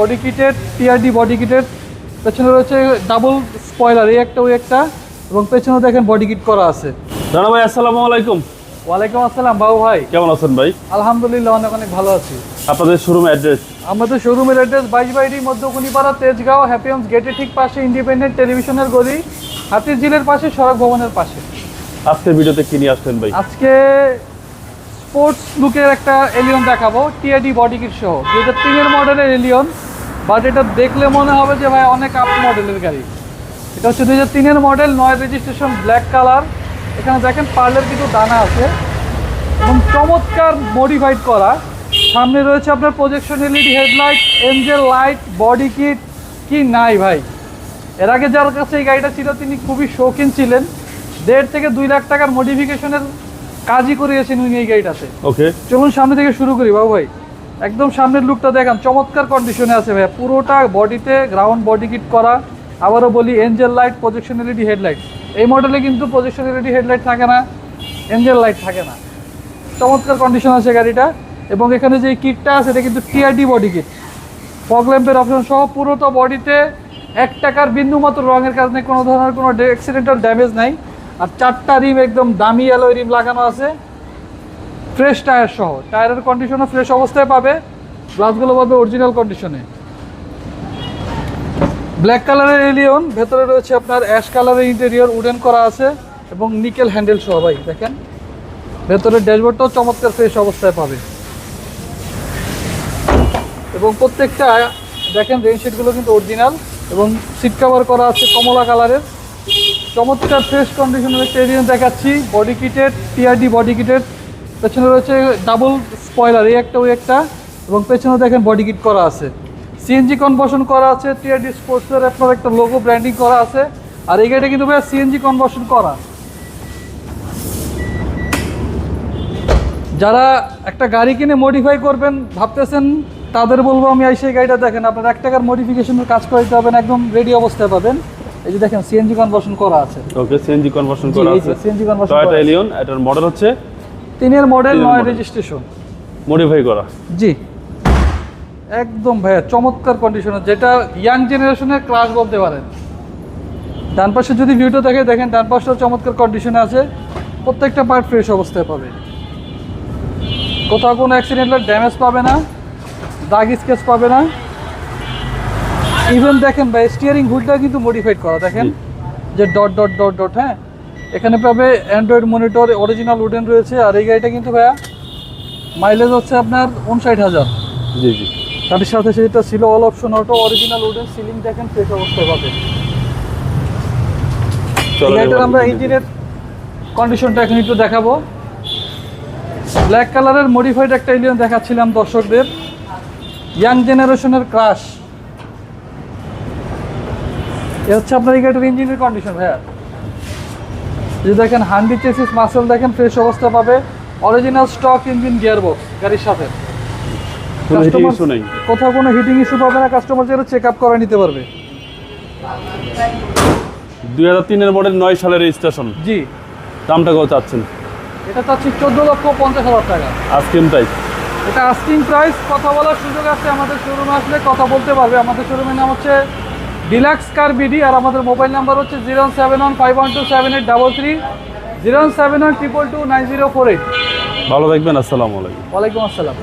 Body কিটের TRD body কিটের। পেছনে রয়েছে ডাবল স্পয়লার এই একটা ওই একটা। এবং পেছনে দেখেন বডি কিট করা আছে। রানা ভাই আসসালামু আলাইকুম। ওয়ালাইকুম আসসালাম বাবু ভাই। কেমন আছেন ভাই? আলহামদুলিল্লাহ অনেক অনেক ভালো আছি। আপনাদের শোরুম অ্যাড্রেস আমাদের শোরুমের অ্যাড্রেস বাইশ বাইডি মধ্যকুনিপাড়া তেজগাঁও হ্যাপি হ্যাপিয়ন্স গেটের ঠিক পাশে ইন্ডিপেন্ডেন্ট টেলিভিশনের গলি হাতির ঝিলের পাশে সড়ক ভবনের পাশে। আজকের ভিডিওতে কি নিয়ে আসলেন ভাই? আজকে স্পোর্টস লুকের একটা এলিয়ন দেখাবো টিআরডি বডি কিট সহ। দু হাজার তিনের মডেলের এলিয়ন বাট এটা দেখলে মনে হবে যে ভাই অনেক আপ মডেলের গাড়ি। এটা হচ্ছে দু হাজার তিনের মডেল নয় রেজিস্ট্রেশন ব্ল্যাক কালার এখানে দেখেন পার্লের কিছু দানা আছে এবং চমৎকার মডিফাইড করা। সামনে রয়েছে আপনার projection LED headlight angel light body kit কি নাই ভাই। এর আগে যার কাছে এই গাড়িটা ছিল তিনি খুবই শৌখিন ছিলেন। দেড় থেকে দুই লাখ টাকার মডিফিকেশনের কাজই করিয়েছেন উনি এই গাড়িটাতে। ওকে চলুন সামনে থেকে শুরু করি বাবু ভাই। একদম সামনের লুকটা দেখান, চমৎকার কন্ডিশনে আছে ভাইয়া। পুরোটা বডিতে গ্রাউন্ড বডি কিট করা। আবারও বলি angel light projection LED headlight এই মডেলে কিন্তু প্রজেকশন এলইডি হেডলাইট থাকে না এঞ্জেল লাইট থাকে না। চমৎকার কন্ডিশন আছে গাড়িটা। এবং এখানে যে কিটটা আছে, এটা কিন্তু টিআরডি বডি কিট ফগ ল্যাম্পের অপশন সহ পুরোটা বডিতে এক টাকার বিন্দু মাত্র রঙের কারণে কোনো ধরনের কোনো অ্যাক্সিডেন্টাল ড্যামেজ নাই। আর চারটা রিম একদম দামি অ্যালয় রিম লাগানো আছে। ফ্রেশ টায়ার সহ। টায়ারের কন্ডিশনও ফ্রেশ অবস্থায় পাবে। গ্লাসগুলো পাবে অরিজিনাল কন্ডিশনে ব্ল্যাক কালারের এলিয়ন ভেতরে রয়েছে আপনার অ্যাশ কালারের ইন্টেরিয়র উডেন করা আছে, এবং নিকেল হ্যান্ডেল সহ ভাই, দেখেন। ভেতরের ড্যাশবোর্ডটাও চমৎকার ফ্রেশ অবস্থায় পাবে। এবং প্রত্যেকটা, দেখেন রেনশিটগুলো কিন্তু অরিজিনাল এবং সিট কভার করা আছে কমলা কালারের চমৎকার ফ্রেশ কন্ডিশনের একটা এলিয়ন দেখাচ্ছি বডি কিটের টিআরডি বডি কিটের পেছনে রয়েছে ডাবল স্পয়লার এই একটা ওই একটা এবং পেছনে দেখেন বডি কিট করা আছে। সিএনজি কনভার্সন করা আছে টিআরডি স্পোর্টসের আপনার একটা লোগো ব্র্যান্ডিং করা আছে আর এই গাড়িটা কিন্তু ভাই সিএনজি কনভার্সন করা। যারা একটা গাড়ি কিনে মডিফাই করবেন ভাবতেছেন তাদের বলব আমি এই সেই গাড়িটা দেখেন আপনার এক টাকার মডিফিকেশনের কাজ করে দিতে হবেন একদম রেডি অবস্থায় পাবেন। এই যে দেখেন সিএনজি কনভার্সন করা আছে। ওকে সিএনজি কনভার্সন করা আছে। CNG conversion টয়োটা এলিয়ন এটার মডেল হচ্ছে তিনের মডেল নয় রেজিস্ট্রেশন মডিফাই করা। জি। একদম ভাইয়া চমৎকার কন্ডিশনে যেটা ইয়াং জেনারেশনের ক্লাস বলতে পারেন। ডান পাশে যদি ভিউটা দেখে দেখেন ডান পাশটাও চমৎকার কন্ডিশনে আছে। প্রত্যেকটা পার্ট ফ্রেশ অবস্থায় পাবে। কোথাও কোনো অ্যাক্সিডেন্টাল ড্যামেজ পাবে না দাগ স্কেচ পাবে না। ইভেন দেখেন ভাই স্টিয়ারিং হুইলটা কিন্তু মডিফাইড করা। দেখেন যে ডট ডট ডট ডট হ্যাঁ? এখানে পাবে অ্যান্ড্রয়েড মনিটর অরিজিনাল উডেন রয়েছে। আর এই গাড়িটা কিন্তু ভাইয়া মাইলেজ হচ্ছে আপনার উনষাট হাজার। জি জি। তার সাথে সেটা ছিল all option auto original wooden ceiling দেখেন ফ্রেশ অবস্থায় পাবে। গাড়িটার আমরা। ইঞ্জিনের কন্ডিশনটা এখন একটু দেখাবো। ব্ল্যাক কালারের মডিফাইড একটা এলিয়ন দেখাচ্ছিলাম দর্শকদের। ইয়াং জেনারেশনের ক্রাশ এ হচ্ছে আপনার এই গাড়িটার ইঞ্জিনের কন্ডিশন ভাইয়া। যে দেখেন হান্ডি চেসিস মাসেল দেখেন ফ্রেশ অবস্থা পাবে। অরিজিনাল স্টক ইঞ্জিন গিয়ারবক্স গাড়ির সাথে। কোথাও কোনো হিটিং ইস্যু পাবে না কাস্টমার যেটা চেক আপ করে নিতে পারবে। দুই হাজার তিনের মডেল নয় সালের রেজিস্ট্রেশন জি। দামটা কত চাচ্ছেন? এটা চাচ্ছি চোদ্দ লক্ষ পঞ্চাশ হাজার টাকা। আজকের প্রাইস এটা আস্কিং প্রাইস কথা বলার সুযোগ আছে আমাদের শোরুমে আসলে কথা বলতে পারবে। আমাদের শোরুমের নাম হচ্ছে ডিলাক্স কার বিডি আর আমাদের মোবাইল নাম্বার হচ্ছে zero seven one five one two seven eight double three zero seven one triple two nine zero four eight ভালো থাকবেন আসসালামু আলাইকুম। ওয়ালাইকুম আসসালাম।